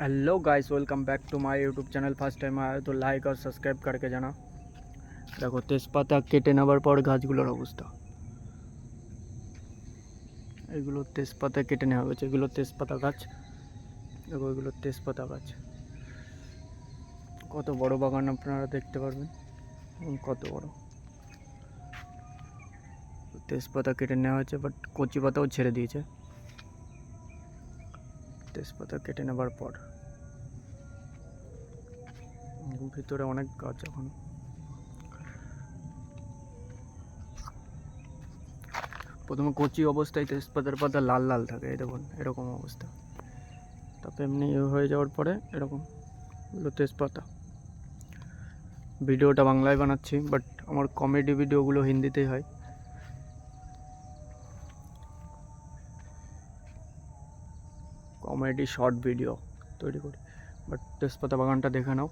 hello guys welcome back to my YouTube channel first time আয়া তো like আর subscribe করকে জানা দেখো তেজপাতা কেটে নেবার পর গাছগুলোর অবস্থা এগুলো তেজপাতা কেটে নেওয়া হয়েছে এগুলো তেজপাতা গাছ দেখো এগুলো তেজপাতা গাছ কত বড় বাগান আপনারা দেখতে পারবেন এবং কত বড় তেজপাতা কেটে নেওয়া হয়েছে বাট কচি পাতাও ছেড়ে দিয়েছে তেজপাতা কেটে নেবার পর। ভিতরে অনেক গাছ এখন। প্রথমে কচি অবস্থায় তেজপাতার পাতা লাল লাল থাকে, এই দেখুন, এরকম অবস্থা। তারপর এমনি হয়ে যাওয়ার পরে এরকম তেজপাতা। ভিডিওটা বাংলায় বানাচ্ছি বাট আমার কমেডি ভিডিওগুলো হিন্দিতেই হয়। কমেডি শর্ট ভিডিও তৈরি করি। বাট তেজপাতা বাগানটা দেখে নাও।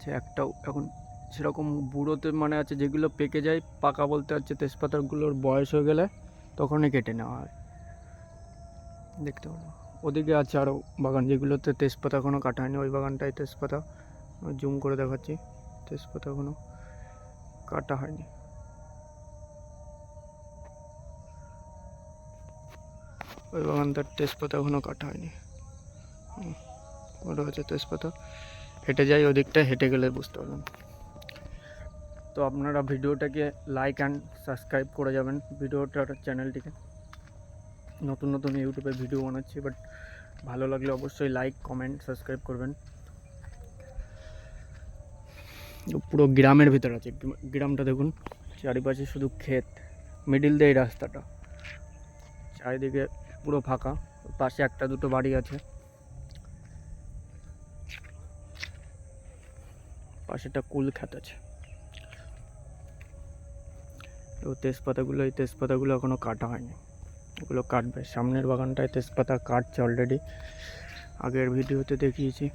হচ্ছে একটাও এখন সেরকম বুড়োতে মানে আছে যেগুলো পেকে যায়, পাকা বলতে হচ্ছে তেজপাতাগুলোর বয়স হয়ে গেলে তখনই কেটে নেওয়া হয়। দেখতে পারো। ওদিকে আছে আরও বাগান যেগুলোতে তেজপাতা এখনও কাটা হয়নি ওই বাগানটায় তেজপাতা জুম করে দেখাচ্ছি, তেজপাতা এখনও কাটা হয়নি। ওই বাগানটার তেজপাতা এখনও কাটা হয়নি। ওটা হচ্ছে তেজপাতা। হেঁটে যাই ওদিকটা হেঁটে গেলে বুঝতে পারবেন তো আপনারা ভিডিওটাকে লাইক অ্যান্ড সাবস্ক্রাইব করে যাবেন ভিডিওটার চ্যানেলটিকে নতুন নতুন ইউটিউবে ভিডিও বানাচ্ছি বাট ভালো লাগলে অবশ্যই লাইক কমেন্ট সাবস্ক্রাইব করবেন। পুরো গ্রামের ভিতর আছে, গ্রামটা দেখুন, চারিপাশে শুধু ক্ষেত মিডিল দিয়ে রাস্তাটা। চারিদিকে পুরো ফাঁকা, পাশে একটা দুটো বাড়ি আছে। পাশে একটা কুল খাত আছে। তো তেজপাতাগুলো, এই তেজপাতাগুলো এখনও কাটা হয়নি। ওগুলো কাটবে। সামনের বাগানটায় তেজপাতা কাটছে অলরেডি আগের ভিডিওতে দেখিয়েছি।